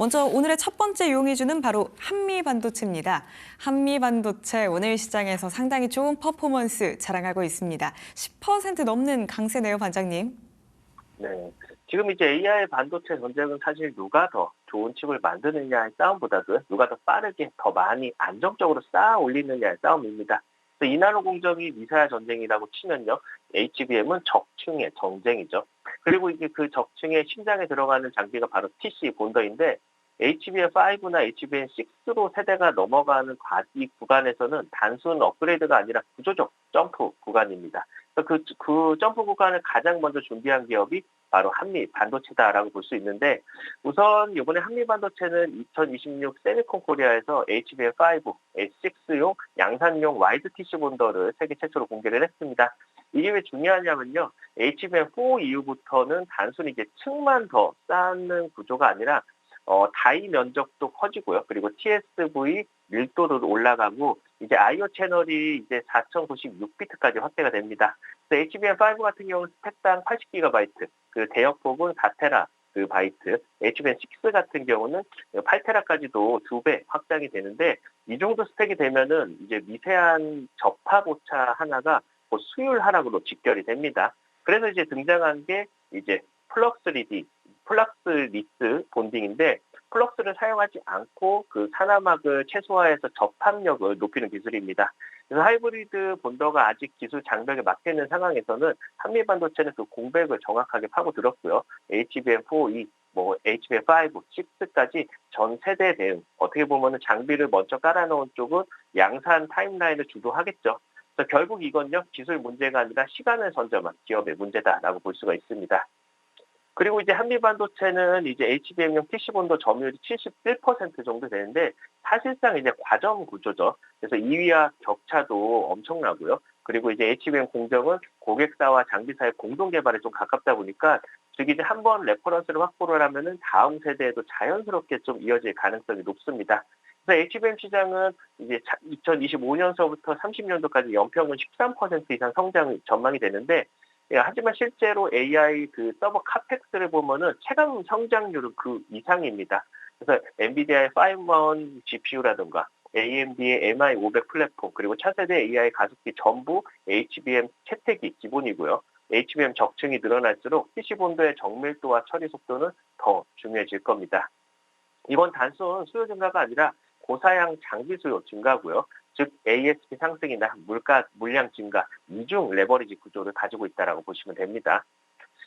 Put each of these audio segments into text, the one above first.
먼저 오늘의 첫 번째 용의주는 바로 한미 반도체입니다. 한미 반도체 오늘 시장에서 상당히 좋은 퍼포먼스 자랑하고 있습니다. 10% 넘는 강세네요, 반장님. 네. 지금 이제 AI 반도체 전쟁은 사실 누가 더 좋은 칩을 만드느냐의 싸움보다도 누가 더 빠르게 더 많이 안정적으로 쌓아 올리느냐의 싸움입니다. 이나노 공정이 미사일 전쟁이라고 치면요. HBM은 적층의 전쟁이죠. 그리고 이제 그 적층의 심장에 들어가는 장비가 바로 TC 본더인데 HBM5나 HBM6로 세대가 넘어가는 과- 이 구간에서는 단순 업그레이드가 아니라 구조적 점프 구간입니다. 그, 그 점프 구간을 가장 먼저 준비한 기업이 바로 한미 반도체다라고 볼 수 있는데 우선 이번에 한미 반도체는 2026 세미콘 코리아에서 HBM5, S6용 양산용 와이드 TC 본더를 세계 최초로 공개를 했습니다. 이게 왜 중요하냐면요. HBM4 이후부터는 단순히 이제 층만 더 쌓는 구조가 아니라 어, 다이 면적도 커지고요. 그리고 TSV 밀도도 올라가고 이제 IO 채널이 이제 4096비트까지 확대가 됩니다. 그래서 HBM5 같은 경우는 스펙당 80GB, 그 대역폭은 4테라 그 바이트, HBM6 같은 경우는 8테라까지도 두 배 확장이 되는데 이 정도 스펙이 되면은 이제 미세한 접합 오차 하나가 뭐 수율 하락으로 직결이 됩니다. 그래서 이제 등장한 게 이제 플럭스 3D, 플럭스 리스 본딩인데 플럭스를 사용하지 않고 그 산화막을 최소화해서 접합력을 높이는 기술입니다. 그래서 하이브리드 본더가 아직 기술 장벽에 막혀 있는 상황에서는 한미 반도체는 그 공백을 정확하게 파고 들었고요. HBM4, 뭐 HBM5, 6까지 전 세대 대응 어떻게 보면은 장비를 먼저 깔아놓은 쪽은 양산 타임라인을 주도하겠죠. 그래서 결국 이건요 기술 문제가 아니라 시간을 선점한 기업의 문제다라고 볼 수가 있습니다. 그리고 이제 한미 반도체는 이제 HBM용 PC본도 점유율이 71% 정도 되는데 사실상 이제 과점 구조죠. 그래서 2위와 격차도 엄청나고요. 그리고 이제 HBM 공정은 고객사와 장비사의 공동 개발에 좀 가깝다 보니까 즉 이제 한 번 레퍼런스를 확보를 하면은 다음 세대에도 자연스럽게 좀 이어질 가능성이 높습니다. 그래서 HBM 시장은 이제 2025년서부터 30년도까지 연평균 13% 이상 성장 전망이 되는데 예, 하지만 실제로 AI 그 서버 카펙스를 보면은 체감 성장률은 그 이상입니다. 그래서 엔비디아의 5원 GPU라든가 AMD의 MI500 플랫폼 그리고 차세대 AI 가속기 전부 HBM 채택이 기본이고요. HBM 적층이 늘어날수록 PC본도의 정밀도와 처리 속도는 더 중요해질 겁니다. 이건 단순 수요 증가가 아니라 고사양 장비 수요 증가고요. 즉 ASP 상승이나 물가 물량 증가 이중 레버리지 구조를 가지고 있다라고 보시면 됩니다.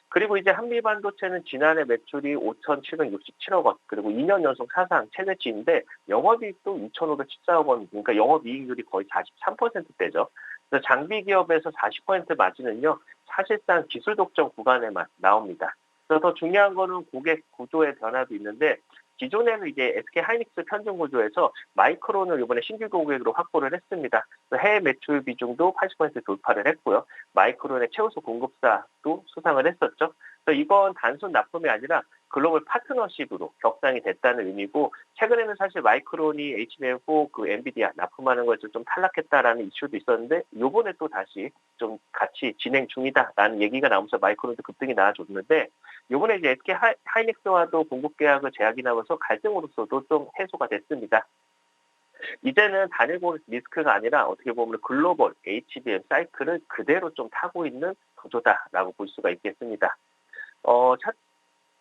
그리고 이제 한미 반도체는 지난해 매출이 5,767억 원, 그리고 2년 연속 사상 최대치인데 영업이익도 2,514억 원, 그러니까 영업이익률이 거의 43%대죠. 그래서 장비 기업에서 40% 마진은요, 사실상 기술 독점 구간에만 나옵니다. 그래서 더 중요한 거는 고객 구조의 변화도 있는데 기존에는 이제 SK 하이닉스 편중 구조에서 마이크론을 이번에 신규 고객으로 확보를 했습니다. 해외 매출 비중도 80% 돌파를 했고요. 마이크론의 최우수 공급사도 수상을 했었죠. 그래서 이건 단순 납품이 아니라 글로벌 파트너십으로 격상이 됐다는 의미고 최근에는 사실 마이크론이 HBM4 그 엔비디아 납품하는 것을 좀 탈락했다라는 이슈도 있었는데 요번에 또 다시 좀 같이 진행 중이다라는 얘기가 나오면서 마이크론도 급등이 나와줬는데 요번에 이제 SK 하이, 하이닉스와도 공급 계약을 제약이 나면서 갈등으로서도 좀 해소가 됐습니다. 이제는 단일 고객 리스크가 아니라 어떻게 보면 글로벌 HBM 사이클을 그대로 좀 타고 있는 구조다라고 볼 수가 있겠습니다. 어, 차,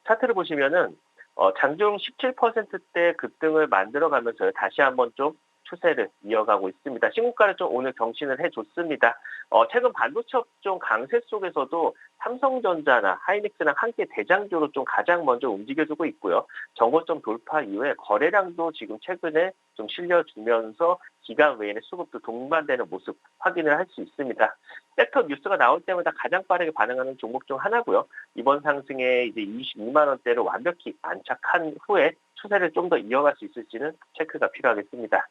차트를 보시면은 어, 장중 17%대 급등을 만들어가면서 다시 한번 좀 추세를 이어가고 있습니다. 신고가를 좀 오늘 경신을 해줬습니다. 어, 최근 반도체 업종 강세 속에서도 삼성전자나 하이닉스랑 함께 대장주로 좀 가장 먼저 움직여주고 있고요. 정고점 돌파 이후에 거래량도 지금 최근에 좀 실려주면서 기간 외에는 수급도 동반되는 모습 확인을 할 수 있습니다. 섹터 뉴스가 나올 때마다 가장 빠르게 반응하는 종목 중 하나고요. 이번 상승에 이제 22만 원대를 완벽히 안착한 후에 추세를 좀 더 이어갈 수 있을지는 체크가 필요하겠습니다.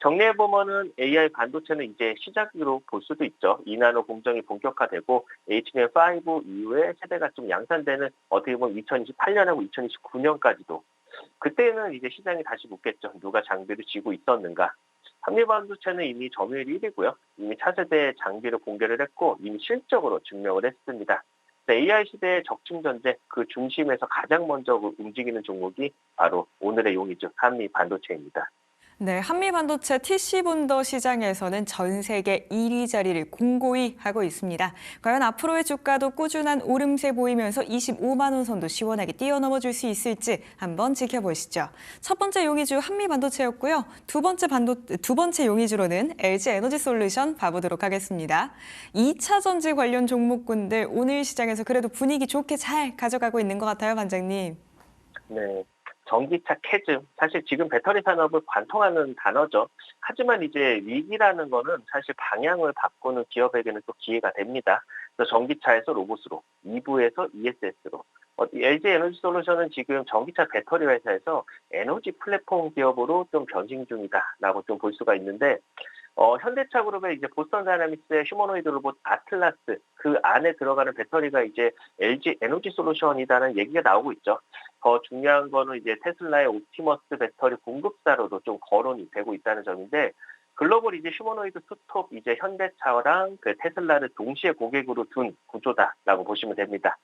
정리해 보면은 AI 반도체는 이제 시작으로 볼 수도 있죠. 이나노 공정이 본격화되고 HBM5 이후에 세대가 좀 양산되는 어떻게 보면 2028년하고 2029년까지도 그때는 이제 시장이 다시 묻겠죠. 누가 장비를 쥐고 있었는가. 한미 반도체는 이미 점유율 1위고요. 이미 차세대 장비를 공개를 했고 이미 실적으로 증명을 했습니다. AI 시대의 적층 전쟁 그 중심에서 가장 먼저 움직이는 종목이 바로 오늘의 용이죠. 한미 반도체입니다. 네, 한미 반도체 TC 본더 시장에서는 전 세계 1위 자리를 공고히 하고 있습니다. 과연 앞으로의 주가도 꾸준한 오름세 보이면서 25만 원 선도 시원하게 뛰어넘어 줄 수 있을지 한번 지켜보시죠. 첫 번째 용의주 한미 반도체였고요. 두 번째 반도 두 번째 용의주로는 LG 에너지 솔루션 봐보도록 하겠습니다. 2차 전지 관련 종목군들 오늘 시장에서 그래도 분위기 좋게 잘 가져가고 있는 것 같아요, 반장님. 네. 전기차 캐즘 사실 지금 배터리 산업을 관통하는 단어죠. 하지만 이제 위기라는 거는 사실 방향을 바꾸는 기업에게는 또 기회가 됩니다. 그래서 전기차에서 로봇으로, 2부에서 ESS로. 어, LG 에너지 솔루션은 지금 전기차 배터리 회사에서 에너지 플랫폼 기업으로 좀 변신 중이다라고 좀 볼 수가 있는데 어, 현대차 그룹의 이제 보스턴 다이나믹스의 휴머노이드 로봇 아틀라스 그 안에 들어가는 배터리가 이제 LG 에너지 솔루션이라는 얘기가 나오고 있죠. 더 중요한 거는 이제 테슬라의 옵티머스 배터리 공급사로도 좀 거론이 되고 있다는 점인데 글로벌 이제 휴머노이드 스톱 이제 현대차랑 그 테슬라를 동시에 고객으로 둔 구조다라고 보시면 됩니다.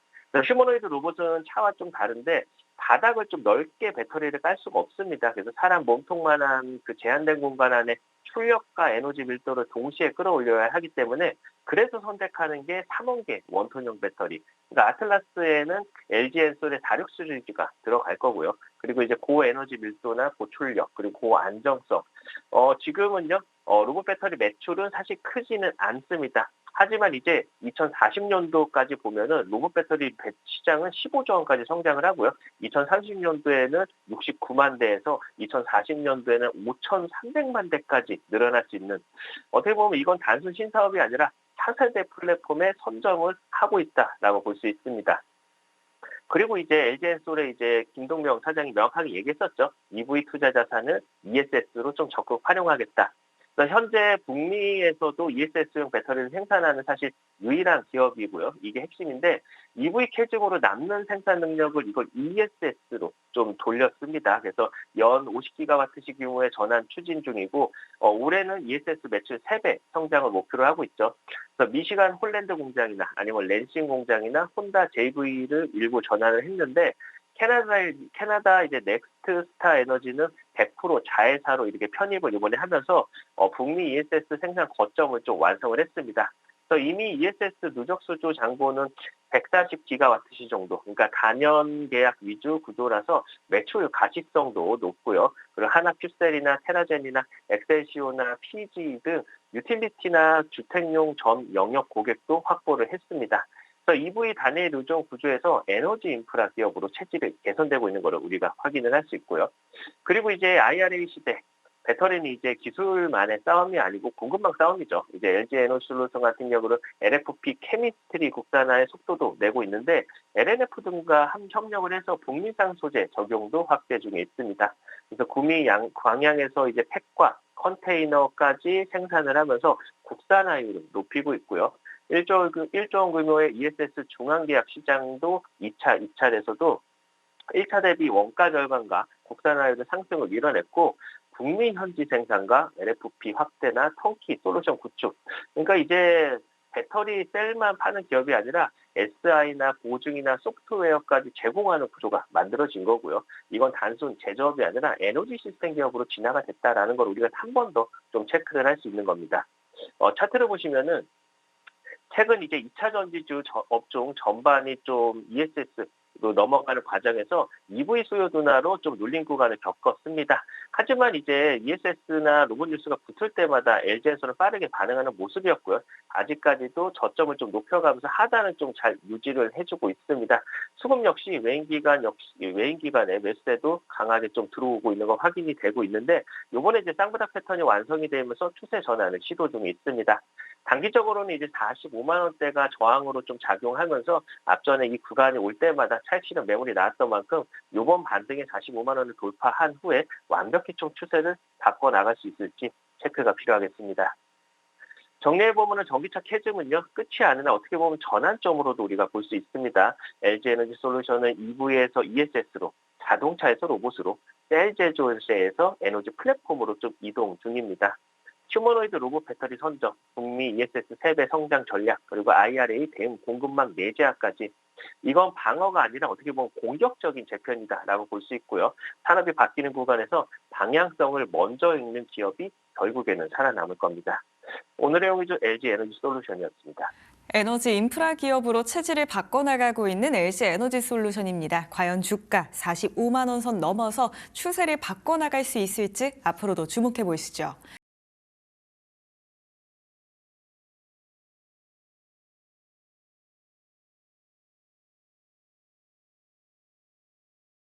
휴머노이드 로봇은 차와 좀 다른데 바닥을 좀 넓게 배터리를 깔 수가 없습니다. 그래서 사람 몸통만한 그 제한된 공간 안에 출력과 에너지 밀도를 동시에 끌어올려야 하기 때문에 그래서 선택하는 게 3원계 원톤형 배터리. 그러니까 아틀라스에는 LG 엔솔의 다륙 수리기가 들어갈 거고요. 그리고 이제 고에너지 밀도나 고출력 그리고 고안정성. 어, 지금은요 어, 로봇 배터리 매출은 사실 크지는 않습니다. 하지만 이제 2040년도까지 보면은 로봇 배터리 시장은 15조 원까지 성장을 하고요. 2030년도에는 69만 대에서 2040년도에는 5,300만 대까지 늘어날 수 있는 어떻게 보면 이건 단순 신사업이 아니라 차세대 플랫폼에 선점을 하고 있다라고 볼 수 있습니다. 그리고 이제 LG엔솔의 이제 김동명 사장이 명확하게 얘기했었죠. EV 투자 자산을 ESS로 좀 적극 활용하겠다. 현재 북미에서도 ESS용 배터리를 생산하는 사실 유일한 기업이고요. 이게 핵심인데 EV 캐증으로 남는 생산 능력을 이걸 ESS로 좀 돌렸습니다. 그래서 연 50기가와트시 규모의 전환 추진 중이고 어, 올해는 ESS 매출 3배 성장을 목표로 하고 있죠. 그래서 미시간 홀랜드 공장이나 아니면 랜싱 공장이나 혼다 JV를 일부 전환을 했는데 캐나다 캐나다 이제 넥스트 스타 에너지는 100% 자회사로 이렇게 편입을 이번에 하면서 어, 북미 ESS 생산 거점을 좀 완성을 했습니다. 그래서 이미 ESS 누적 수주 장고는 140기가와트시 정도, 그러니까 단연 계약 위주 구조라서 매출 가시성도 높고요. 그리고 하나 퓨셀이나 테라젠이나 엑셀시오나 PG 등 유틸리티나 주택용 전 영역 고객도 확보를 했습니다. EV 단일 의존 구조에서 에너지 인프라 기업으로 체질이 개선되고 있는 것을 우리가 확인을 할 수 있고요. 그리고 이제 IRA 시대 배터리는 이제 기술만의 싸움이 아니고 공급망 싸움이죠. 이제 LG 에너지 솔루션 같은 경우는 LFP 케미스트리 국산화의 속도도 내고 있는데 LNF 등과 함 협력을 해서 북미상 소재 적용도 확대 중에 있습니다. 그래서 구미 양, 광양에서 이제 팩과 컨테이너까지 생산을 하면서 국산화율을 높이고 있고요. 1조, 1조 원 규모의 ESS 중앙계약 시장도 2차 입찰에서도 1차 대비 원가 절감과 국산화율의 상승을 밀어냈고 국민 현지 생산과 LFP 확대나 턴키 솔루션 구축. 그러니까 이제 배터리 셀만 파는 기업이 아니라 SI나 보증이나 소프트웨어까지 제공하는 구조가 만들어진 거고요. 이건 단순 제조업이 아니라 에너지 시스템 기업으로 진화가 됐다라는 걸 우리가 한 번 더 좀 체크를 할 수 있는 겁니다. 어, 차트를 보시면은 최근 이제 2차 전지주 업종 전반이 좀 ESS로 넘어가는 과정에서 EV 수요 둔화로 좀 눌린 구간을 겪었습니다. 하지만 이제 ESS나 로봇 뉴스가 붙을 때마다 LG에서는 빠르게 반응하는 모습이었고요. 아직까지도 저점을 좀 높여가면서 하단을 좀 잘 유지를 해주고 있습니다. 수급 역시 외인 기간 역시 외인 기간에 매수세도 강하게 좀 들어오고 있는 거 확인이 되고 있는데 이번에 이제 쌍바닥 패턴이 완성이 되면서 추세 전환을 시도 중에 있습니다. 단기적으로는 이제 45만 원대가 저항으로 좀 작용하면서 앞전에 이 구간이 올 때마다 찰치는 매물이 나왔던 만큼 이번 반등에 45만 원을 돌파한 후에 완벽히 좀 추세를 바꿔 나갈 수 있을지 체크가 필요하겠습니다. 정리해보면 전기차 캐즘은요, 끝이 아니라 어떻게 보면 전환점으로도 우리가 볼 수 있습니다. LG 에너지 솔루션은 EV에서 ESS로, 자동차에서 로봇으로, 셀 제조에서 에너지 플랫폼으로 좀 이동 중입니다. 휴머노이드 로봇 배터리 선적, 북미 ESS 3배 성장 전략, 그리고 IRA 대응 공급망 내재화까지 이건 방어가 아니라 어떻게 보면 공격적인 재편이다라고 볼 수 있고요. 산업이 바뀌는 구간에서 방향성을 먼저 읽는 기업이 결국에는 살아남을 겁니다. 오늘의 용의주 LG 에너지 솔루션이었습니다. 에너지 인프라 기업으로 체질을 바꿔나가고 있는 LG 에너지 솔루션입니다. 과연 주가 45만 원 선 넘어서 추세를 바꿔나갈 수 있을지 앞으로도 주목해 보시죠.